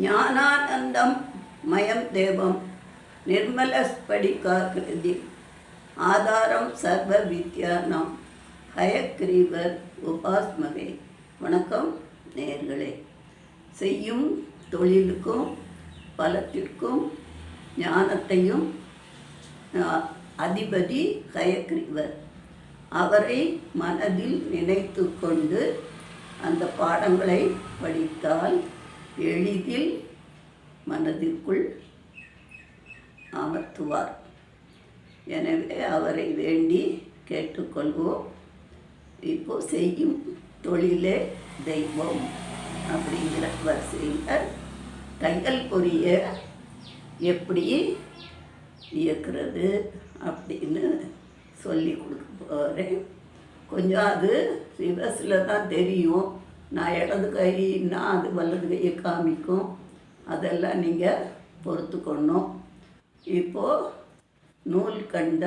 ஞானானந்தம் மயம் தேவம். நிர்மலஸ்படிகாகிருதி ஆதாரம் சர்வ வித்யானம் ஹயக்ரீவர் உபாஸ்மகே. வணக்கம் நேர்களே. செய்யும் தொழிலுக்கும் பலத்திற்கும் ஞானத்தையும் அதிபதி ஹயக்ரீவர். அவரை மனதில் நினைத்து கொண்டு அந்த பாடங்களை படித்தால் எளிதில் மனதிற்குள் அமர்த்துவார். எனவே அவரை வேண்டி கேட்டுக்கொள்வோம். இப்போ செய்யும் தொழிலே தெய்வம் அப்படிங்கிற வரிசையில் தையல் பொரிய எப்படி இயக்கிறது அப்படின்னு சொல்லி கொடுக்க போகிறேன் கொஞ்சம் அது ரிவர்ஸில் தான் தெரியும். நான் இடது கைன்னா அது வலது கையை காமிக்கும். அதெல்லாம் நீங்கள் பொறுத்துக்கணும். இப்போது நூல் கண்ட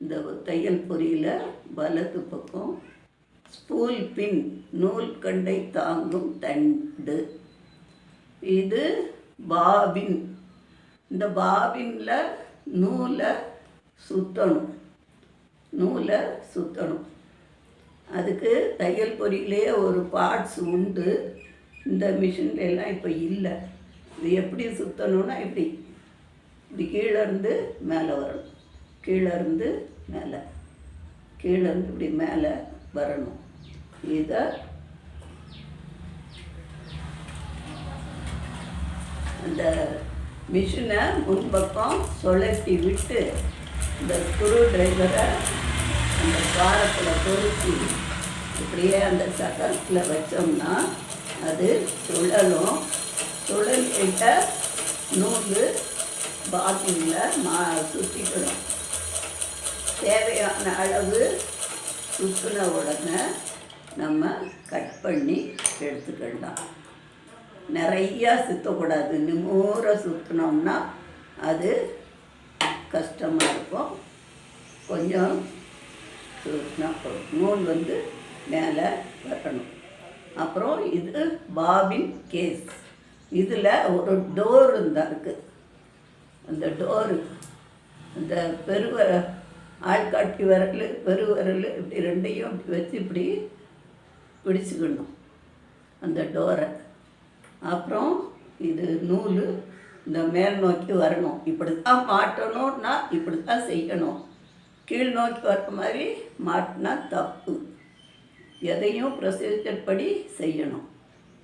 இந்த தையல் பொரியில் வலது பக்கம் ஸ்பூல் பின் நூல் கண்டை தாங்கும் தண்டு. இது பாபின். இந்த பாபின்ல நூலை சுற்றணும் நூலை சுற்றணும் அதுக்கு தையல் பொறியிலே ஒரு பார்ட்ஸ் உண்டு. இந்த மிஷின்ல எல்லாம் இப்போ இல்லை. இது எப்படி சுற்றணும்னா இப்படி. இப்படி கீழே இருந்து மேலே வரணும். கீழே இருந்து மேலே. கீழே இருந்து இப்படி மேலே வரணும். இதை அந்த மிஷினை முன்பக்கம் சுழட்டி விட்டு இந்த ஸ்க்ரூ டிரைவரை அந்த பாரத்தில் பொறுத்தி இப்படியே அந்த சக்கரத்தில் வச்சோம்னா அது சுழலும். சுழலிட்ட நூல் பாத்ரூமில் மா சுற்றிக்கணும் தேவையான அளவு சுற்றின உடனே நம்ம கட் பண்ணி எடுத்துக்கலாம். நிறையா சுற்றக்கூடாது நிமூற சுற்றினோம்னா அது கஷ்டமாக இருக்கும். கொஞ்சம் சுற்றினா போதும். நூல் வந்து மேலே வரணும் அப்புறம் இது பாபின் கேஸ். இதில் ஒரு டோர் இருந்தா இருக்குது அந்த டோரு இந்த பெருவர ஆள்காட்டி விரல் பெருவரல் இப்படி ரெண்டையும் இப்படி வச்சு இப்படி பிடிச்சிக்கணும். அந்த டோரை. அப்புறம் இது நூல் இந்த மேல் நோக்கி வரணும். இப்படி தான் மாட்டணும்னா இப்படி தான் செய்யணும். கீழ் நோக்கி வர்ற மாதிரி மாட்டினா தப்பு. எதையும் ப்ரொசீஜர் படி செய்யணும்.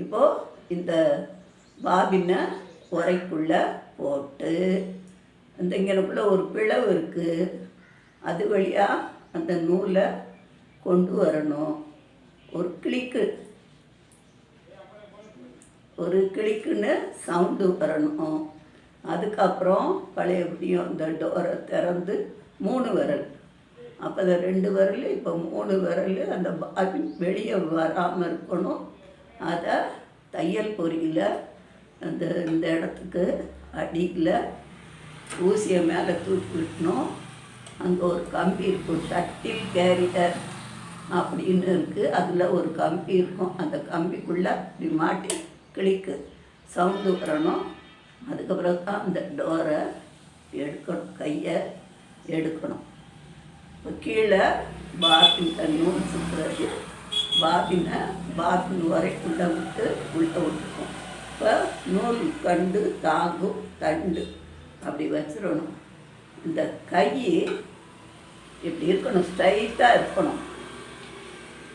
இப்போது இந்த பாபினை உரைக்குள்ளே போட்டு அந்த இங்கனுக்குள்ளே ஒரு பிளவு இருக்குது அது வழியாக அந்த நூலை கொண்டு வரணும். ஒரு கிளிக்கு ஒரு கிளிக்குன்னு சவுண்டு வரணும். அதுக்கப்புறம் பழையபடியும் அந்த டோரை திறந்து மூணு விரல். அப்போ அந்த ரெண்டு விரல் இப்போ மூணு விரல் அந்த பாபின் வெளியே வராமல் இருக்கணும். அதை தையல் பொறியில் அந்த இந்த இடத்துக்கு அடியில் ஊசியை மேலே தூக்கி விட்டணும். அங்கே ஒரு கம்பி இருக்கும் ஷட்டில் கேரியர் அப்படின்னு இருக்குது அதில் ஒரு கம்பி இருக்கும். அந்த கம்பிக்குள்ளே இப்படி மாட்டி கிளிக்கு சவுண்டு வரணும் அதுக்கப்புறம் தான் அந்த டோரை எடுக்கணும் கையை எடுக்கணும். இப்போ கீழே பாத்தின் நூல் சுற்றுறது பாத்தினை பாத்தின் வரைக்குள்ளே விட்டு உள்ளே விட்டுருக்கோம் இப்போ நூல் கண்டு தாங்கும் தண்டு அப்படி வச்சிடணும். இந்த கை இப்படி இருக்கணும் ஸ்ட்ரைட்டாக இருக்கணும்.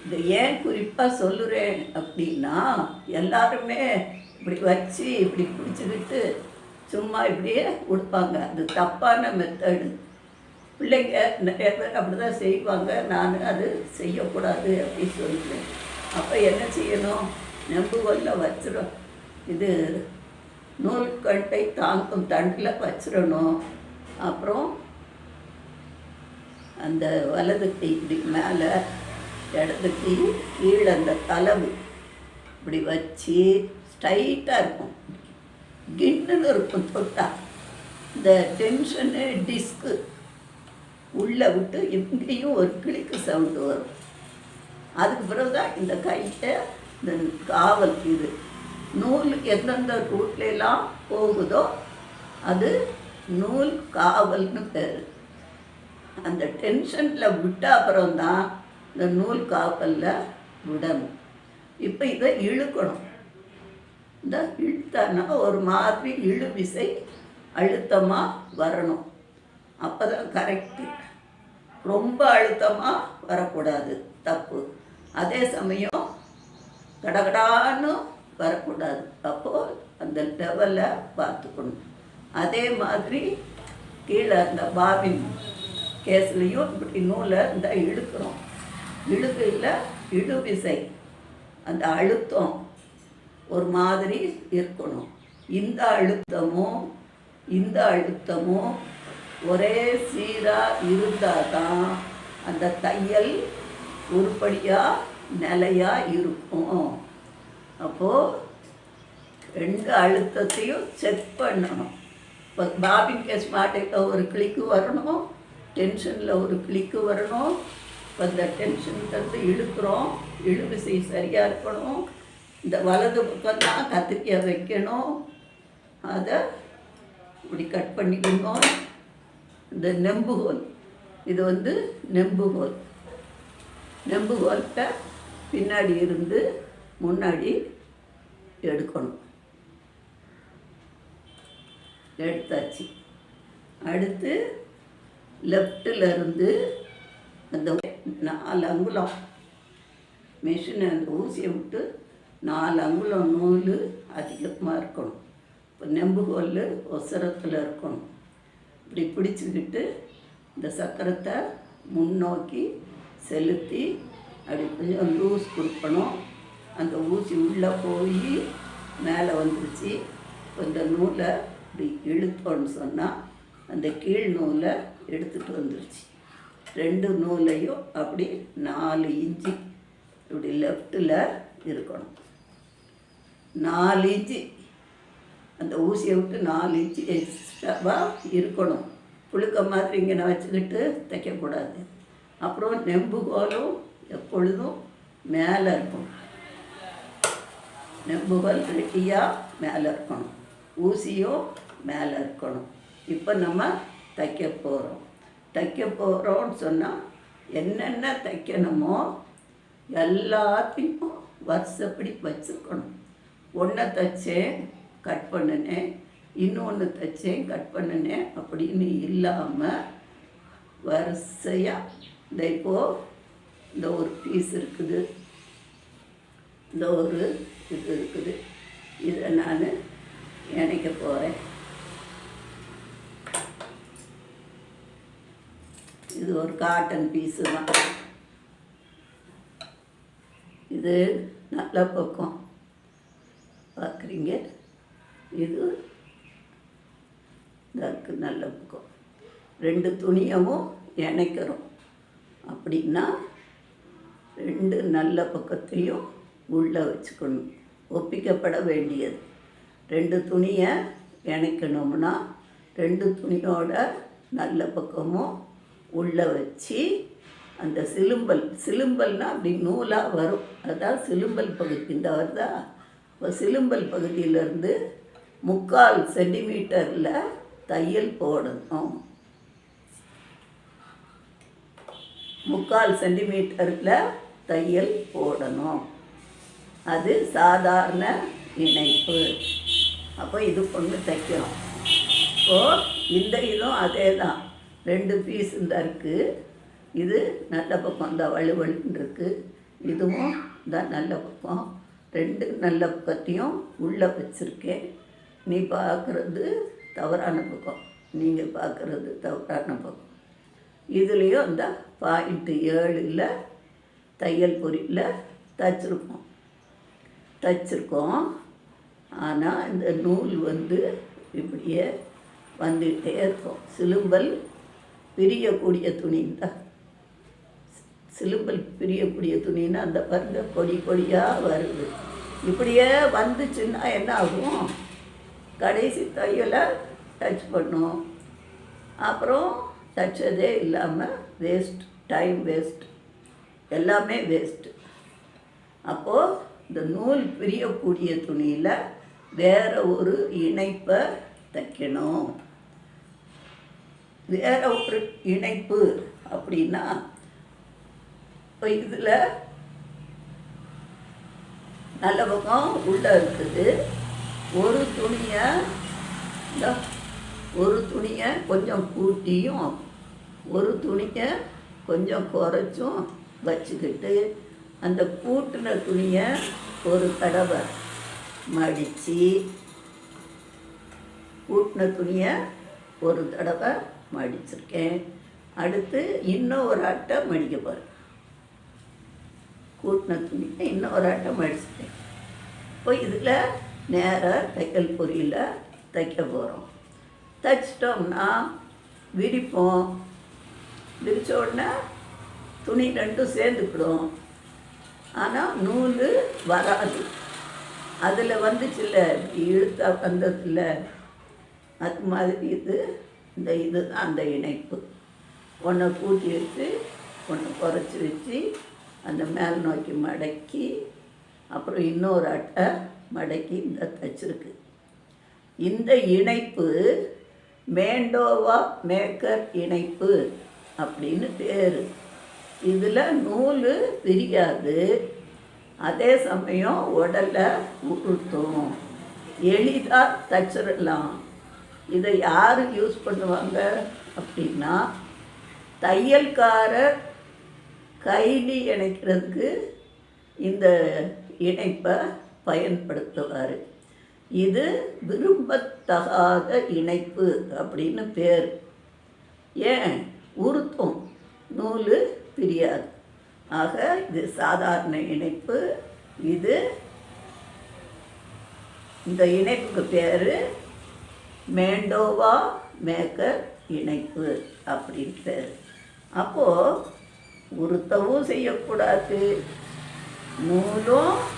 இதை ஏன் குறிப்பாக சொல்லுறேன் அப்படின்னா எல்லாருமே இப்படி வச்சு இப்படி பிடிச்சிக்கிட்டு சும்மா இப்படியே கொடுப்பாங்க அது தப்பான மெத்தடு பிள்ளைங்க நிறைய பேர் அப்படி தான் செய்வாங்க. நான் அது செய்யக்கூடாது அப்படின்னு சொல்லிட்டு அப்போ என்ன செய்யணும்? நெம்புகொல்ல வச்சிடும் இது நூல் கட்டை தாங்கும் தண்டில் வச்சிடணும். அப்புறம் அந்த வலது கை இப்படி மேலே இடது கை கீழே அந்த தலைவு இப்படி வச்சு ஸ்ட்ரைட்டாக இருக்கும். கின்னுன்னு இருக்கும் தொட்டா. இந்த டென்ஷனு டிஸ்க்கு உள்ளே விட்டு இங்கேயும் ஒரு கிளிக்கு சவுண்டு வரும். அதுக்கு பிறகு தான் இந்த கையை இந்த காவல் இது. நூல் எந்தெந்த ரூட்லாம் போகுதோ அது நூல் காவல்னு பேர். அந்த டென்ஷனில் விட்ட அப்புறம்தான் இந்த நூல் காவலில் விடணும். இப்போ இதை இழுக்கணும். இந்த இழுத்தானா ஒரு மாதிரி இழு விசை அழுத்தமாக வரணும். அப்போ தான் கரெக்டு ரொம்ப அழுத்தமாக வரக்கூடாது. தப்பு. அதே சமயம் கடகடான்னு வரக்கூடாது. அப்போது அந்த லெவலை பார்த்துக்கணும். அதே மாதிரி கீழே அந்த பாபின் கேஸ்லேயும் இப்படி நூலை இந்த இழுக்கிறோம். இழுக்கையில் இழுவிசை அந்த அழுத்தம் ஒரு மாதிரி இருக்கணும். இந்த அழுத்தமும் இந்த அழுத்தமும் ஒரே சீராக இருந்தால் தான் அந்த தையல் உருப்படியாக நிலையாக இருக்கும். அப்போது ரெண்டு அழுத்தத்தையும் செக் பண்ணணும். இப்போ பாபின் கேஸ் மாட்டையில் ஒரு கிளிக்கு வரணும் டென்ஷனில் ஒரு கிளிக்கு வரணும். இப்போ இந்த டென்ஷன்லேருந்து இழுக்கிறோம் இழுவிசை சரியாக இருக்கணும். இந்த வலது பக்கம் தான் கத்திரிக்காய் வைக்கணும். அதை இப்படி கட் பண்ணிக்கணும். இந்த நெம்புகோல். இது வந்து நெம்புகோல். நெம்புகோல்கிட்ட பின்னாடி இருந்து முன்னாடி எடுக்கணும். எடுத்தாச்சு. அடுத்து லெஃப்டில் இருந்து அந்த நாலு அங்குலம். மிஷினை அந்த ஊசியை விட்டு நாலு அங்குலம் நூல் அதிகமாக இருக்கணும். இப்போ நெம்புகோல் ஒசரத்தில் இருக்கணும். இப்படி பிடிச்சிக்கிட்டு இந்த சக்கரத்தை முன்னோக்கி செலுத்தி அப்படி கொஞ்சம் லூஸ் கொடுக்கணும். அந்த ஊசி உள்ளே போய் மேலே வந்துருச்சு. கொஞ்சம் நூலை இப்படி இழுத்தோன்னு சொன்னால் அந்த கீழ் நூலை எடுத்துகிட்டு வந்துருச்சு. ரெண்டு நூலையும் அப்படி நாலு இன்ச்சு இப்படி லெஃப்டில் இருக்கணும். நாலு இன்ச்சு அந்த ஊசியை விட்டு நாலு இன்ச்சு எக்ஸ்ட்ராவாக இருக்கணும். புழுக்க மாதிரி இங்கே வச்சுக்கிட்டு தைக்கக்கூடாது. அப்புறம் நெம்பு கோலும் எப்பொழுதும் மேலே இருக்கும் நெம்புகள் ரெட்டியாக மேலே இருக்கணும். ஊசியும் மேலே இருக்கணும். இப்போ நம்ம தைக்க போகிறோம் தைக்க போகிறோம்னு சொன்னால் என்னென்ன தைக்கணுமோ எல்லாத்தையும் வருஷப்படி வச்சுருக்கணும் ஒன்றை தைச்சேன் கட் பண்ணினேன். இன்னொன்று தைச்சேன் கட் பண்ணினேன். அப்படின்னு இல்லாமல் வரிசையாக இந்த இப்போது இந்த ஒரு பீஸ் இருக்குது. இந்த ஒரு இது இருக்குது. இதை நான் இணைக்க போகிறேன் இது ஒரு காட்டன் பீஸு தான். இது நல்ல பக்கம். பார்க்குறீங்க? இது இதற்கு நல்ல பக்கம் ரெண்டு துணியவும் இணைக்கிறோம். அப்படின்னா ரெண்டு நல்ல பக்கத்தையும் உள்ளே வச்சுக்கணும். ஒப்பிக்கப்பட வேண்டியது. ரெண்டு துணியை இணைக்கணும்னா ரெண்டு துணியோட நல்ல பக்கமும் உள்ளே வச்சு அந்த சிலும்பல் சிலும்பல்னால் அப்படி நூலாக வரும். அதான் சிலும்பல் பகுதி. இந்த வருதா? இப்போ சிலும்பல் பகுதியிலேருந்து முக்கால் சென்டிமீட்டரில் தையல் போடணும். முக்கால் சென்டிமீட்டரில் தையல் போடணும். அது சாதாரண இணைப்பு. அப்போ இது கொண்டு தைக்கிறோம் இப்போது இந்த இதுவும் அதே தான் ரெண்டு பீஸ் இந்த இருக்குது இது நல்ல பக்கம் இந்த வலுவலுன்னு இருக்குது இதுவும் இந்த நல்ல பக்கம். ரெண்டு நல்ல பக்கத்தையும் உள்ளே வச்சுருக்கேன். நீ பார்க்குறது தவறான பக்கம் நீங்கள் பார்க்குறது தவறான பக்கம் இதுலேயும் அந்த பாயிண்ட்டு ஏழில் தையல் பொறியில் தைச்சிருக்கோம். தைச்சிருக்கோம். ஆனால் இந்த நூல் வந்து இப்படியே வந்துக்கிட்டே இருக்கும். சிலும்பல் பிரியக்கூடிய துணி தான் சிலும்பல் பிரியக்கூடிய துணின்னா அந்த பாருங்க கொடி கொடியாக வருது. இப்படியே வந்துச்சுன்னா என்ன ஆகும்? கடைசி தையலை டச் பண்ணும். அப்புறம் தச்சதே இல்லாமல் வேஸ்ட் டைம் வேஸ்ட் எல்லாமே வேஸ்ட்டு அப்போது இந்த நூல் பிரியக்கூடிய துணியில் வேற ஒரு இணைப்பை தைக்கணும். வேற ஒரு இணைப்பு அப்படின்னா இப்போ இதில் நல்ல பக்கம் உள்ளே இருக்குது. ஒரு துணியை இந்த ஒரு துணியை கொஞ்சம் கூட்டியும் ஒரு துணியை கொஞ்சம் குறைச்சும் வச்சுக்கிட்டு அந்த கூட்டின துணியை ஒரு தடவை மடித்து கூட்டின துணியை ஒரு தடவை மடிச்சிருக்கேன். அடுத்து இன்னும் ஒரு அட்டை மடிக்க போகிறேன் கூட்டின துணியை இன்னும் ஒரு அட்டை மடிச்சிட்டேன். இப்போ இதில் நேராக தைக்கல் பொரியில் தைக்க போகிறோம் தைச்சிட்டோம்னா விரிப்போம். விரித்த உடனே துணி ரெண்டும் சேர்ந்துக்கிடும். ஆனால் நூல் வராது. அதில் வந்துச்சுல்ல இழுத்தா வந்ததில்ல. அது மாதிரி இது இந்த இது தான் அந்த இணைப்பு. ஒன்றை கூட்டி வச்சு ஒன்று குறைச்சி வச்சு அந்த மேல் நோக்கி மடக்கி அப்புறம் இன்னொரு அட்டை மடக்கி இந்த தச்சிருக்கு இந்த இணைப்பு மேண்டோவா மேக்கர் இணைப்பு அப்படின்னு பேர். இதில் நூல் பிரியாது. அதே சமயம் உடலை உருத்தும் எளிதாக தச்சிடலாம் இதை யார் யூஸ் பண்ணுவாங்க அப்படின்னா தையல்காரர் கைலி இணைக்கிறதுக்கு இந்த இணைப்பை பயன்படுத்துவார். இது விரும்பத்தகாத இணைப்பு அப்படின்னு பேர். ஏன்? உருத்தும் நூல் பிரியாது. ஆக இது சாதாரண இணைப்பு. இது இந்த இணைப்புக்கு பேர் மேண்டோவா மேக்கர் இணைப்பு அப்படின்னு பேர். அப்போது உருத்தவும் செய்யக்கூடாது. நூலும்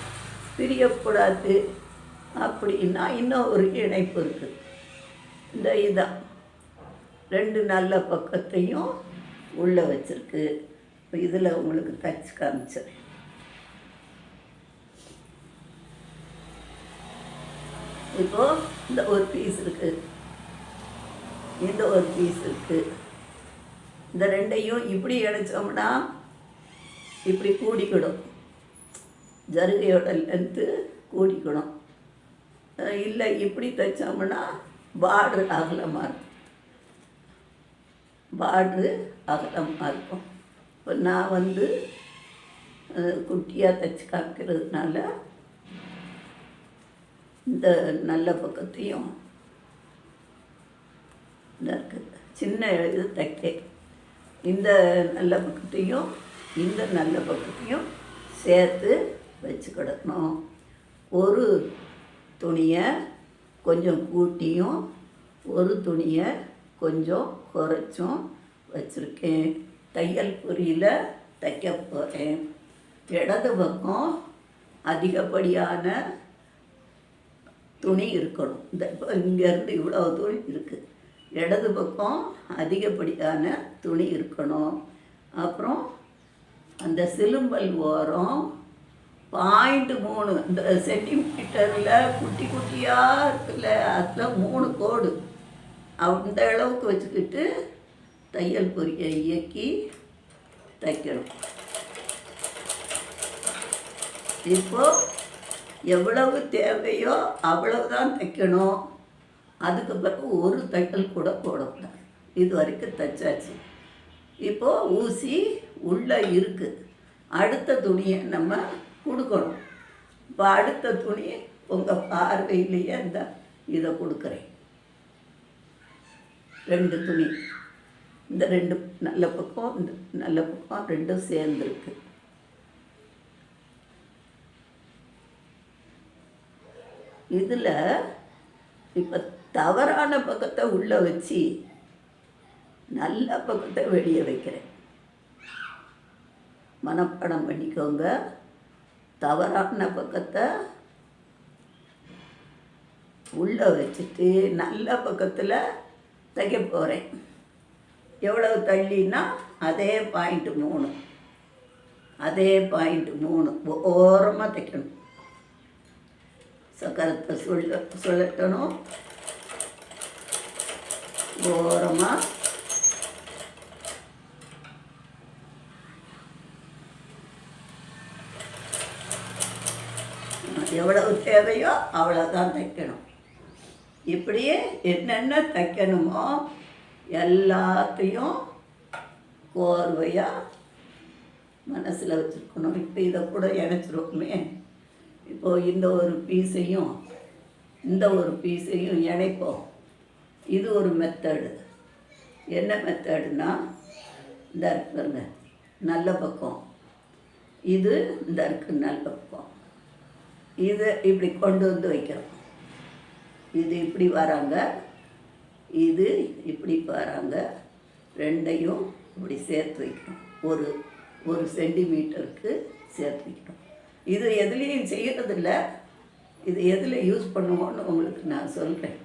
பிரியக்கூடாது அப்படின்னா இன்னும் ஒரு இணைப்பு இருக்குது இந்த இதான். ரெண்டு நல்ல பக்கத்தையும் உள்ளே வச்சிருக்கு. இப்போ இதில் உங்களுக்கு தச்சு காமிச்சிடுறேன் இப்போ இந்த ஒரு பீஸ் இருக்குது இந்த ஒரு பீஸ் இருக்குது இந்த ரெண்டையும் இப்படி இணைச்சோம்னா இப்படி கூடிக்கிடும். ஜருகையோட லென்த்து கூடிக்கணும் இல்லை இப்படி தைச்சோம்னா பார்ட்ரு அகலமாக இருக்கும். பார்ட்ரு அகலமாக இருக்கும். இப்போ நான் வந்து குட்டியாக தைச்சு காமிக்கிறதுனால இந்த நல்ல பக்கத்தையும் இந்த இருக்குது சின்ன இது தைக்க. இந்த நல்ல பக்கத்தையும் இந்த நல்ல பக்கத்தையும் சேர்த்து வச்சுக்கிடணும். ஒரு துணியை கொஞ்சம் கூட்டியும் ஒரு துணியை கொஞ்சம் குறைச்சும் வச்சுருக்கேன். தையல் பொறியில் தைக்க போகிறேன் இடது பக்கம் அதிகப்படியான துணி இருக்கணும். இந்த இப்போ இங்கேருந்து இவ்வளோ துணி இருக்குது இடது பக்கம் அதிகப்படியான துணி இருக்கணும். அப்புறம் அந்த சிலும்பல் ஓரம் பாயிண்ட் மூணு. இந்த சென்டிமீட்டரில் குட்டி குட்டியாக இருக்குல்ல அதில் மூணு கோடு. அந்த அளவுக்கு வச்சுக்கிட்டு தையல் பொறியை இயக்கி தைக்கணும். இப்போ எவ்வளவு தேவையோ அவ்வளவுதான் தைக்கணும். அதுக்கு பிறகு ஒரு தையல் கூட போடக்கூடாது. இது வரைக்கும் தைச்சாச்சு. இப்போது ஊசி உள்ளே இருக்குது அடுத்த துணியை நம்ம கொடுக்கணும். இப்போ அடுத்த துணி உங்கள் பார்வையிலேயே அந்த இதை கொடுக்குறேன். ரெண்டு துணி. இந்த ரெண்டு நல்ல பக்கம் இந்த நல்ல பக்கம் ரெண்டும் சேர்ந்துருக்கு. இதில் இப்போ தவறான பக்கத்தை உள்ளே வச்சு நல்ல பக்கத்தை வெளியே வைக்கிறேன். மனப்பாடம் பண்ணிக்கோங்க. தவறான பக்கத்தை உள்ளே வச்சுட்டு நல்ல பக்கத்தில் தைக்க போகிறேன் எவ்வளவு தள்ளினா அதே பாயிண்ட்டு மூணு. அதே பாயிண்ட்டு மூணு. ஓரமாக தைக்கணும். சக்கரத்தை சொல்ல சொல்லட்டணும். ஓரமாக எவ்வளவு தேவையோ அவ்வளோதான் தைக்கணும். இப்படியே என்னென்ன தைக்கணுமோ எல்லாத்தையும் கோர்வையாக மனசில் வச்சுருக்கணும். இப்போ இதை கூட இணைச்சிருக்குமே இப்போது இந்த ஒரு பீஸையும் இந்த ஒரு பீஸையும் இணைப்போம். இது ஒரு மெத்தடு என்ன மெத்தடுனா இந்த இருக்குங்க நல்ல பக்கம். இது இந்த இருக்கு நல்ல பக்கம். இதை இப்படி கொண்டு வந்து வைக்கிறோம் இது இப்படி வராங்க. இது இப்படி வராங்க. ரெண்டையும் இப்படி சேர்த்து வைக்கணும். ஒரு ஒரு சென்டிமீட்டருக்கு சேர்த்து வைக்கணும். இது எதுலேயும் செய்கிறதில்ல இது எதில் யூஸ் பண்ணுவோன்னு உங்களுக்கு நான் சொல்கிறேன்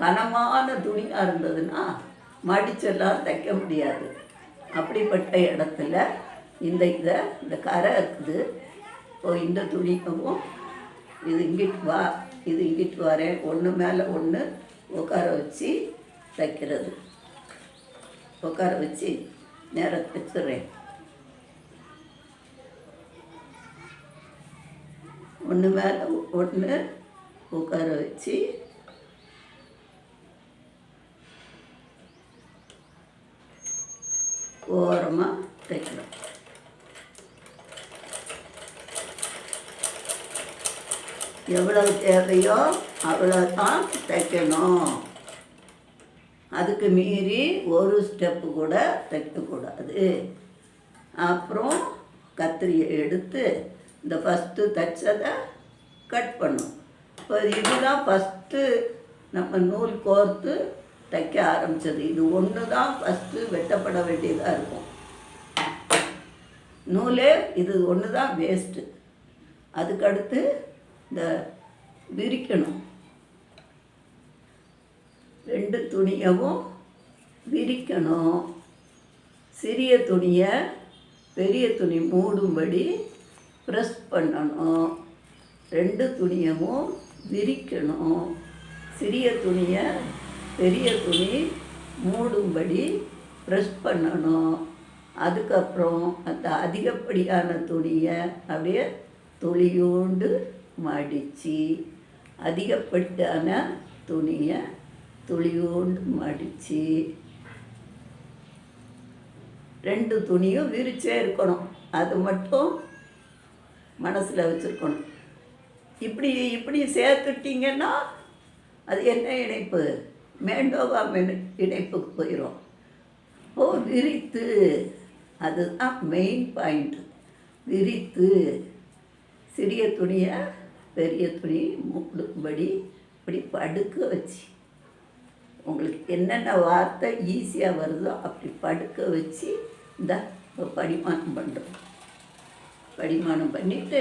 கனமான துணியாக இருந்ததுன்னா மடிச்செல்லாம் தைக்க முடியாது. அப்படிப்பட்ட இடத்துல இந்த இதை இந்த கரை இருக்குது. இப்போ இந்த துணிக்கவும் இது இங்கிட்டு வா இது இங்கிட்டு வரேன். ஒன்று மேலே ஒன்று உட்கார வச்சு தைக்கிறது உட்கார வச்சு நேரம் தைச்சிட்றேன் ஒன்று மேலே ஒன்று உட்கார வச்சு ஓரமாக தைக்கிறோம் எவ்வளவு தேவையோ அவ்வளோதான் தைக்கணும். அதுக்கு மீறி ஒரு ஸ்டெப்பு கூட தைக்கக்கூடாது. அப்புறம் கத்திரியை எடுத்து இந்த ஃபஸ்ட்டு தைச்சதை கட் பண்ணும். இப்போ இதுதான் ஃபஸ்ட்டு நம்ம நூல் கோர்த்து தைக்க ஆரம்பித்தது இது ஒன்று தான் ஃபஸ்ட்டு வெட்டப்பட வேண்டியதாக இருக்கும். நூலே இது ஒன்று தான் வேஸ்ட்டு அதுக்கடுத்து இந்த விரிக்கணும். ரெண்டு துணியவும் விரிக்கணும். சிறிய துணியை பெரிய துணி மூடும்படி ப்ரெஸ் பண்ணணும். ரெண்டு துணியவும் விரிக்கணும். சிறிய துணியை பெரிய துணி மூடும்படி ப்ரெஸ் பண்ணணும். அதுக்கப்புறம் அந்த அதிகப்படியான துணியை அப்படியே துளியோண்டு மடித்து அதிகப்பட்டான துணியை துளியோண்டு மடித்து ரெண்டு துணியும் விரிச்சே இருக்கணும். அது மட்டும் மனசில் வச்சுருக்கணும். இப்படி இப்படி சேர்த்துட்டிங்கன்னா அது என்ன இணைப்பு? மேண்டோவா இணைப்புக்கு போயிடும் ஓ விரித்து. அதுதான் மெயின் பாயிண்ட் விரித்து சிறிய துணியை பெரிய துணி மூடும்படி இப்படி படுக்க வச்சு. உங்களுக்கு என்னென்ன வார்த்தை ஈஸியாக வருதோ அப்படி படுக்க வச்சு இந்த படிமானம் பண்ணுறோம் படிமானம் பண்ணிவிட்டு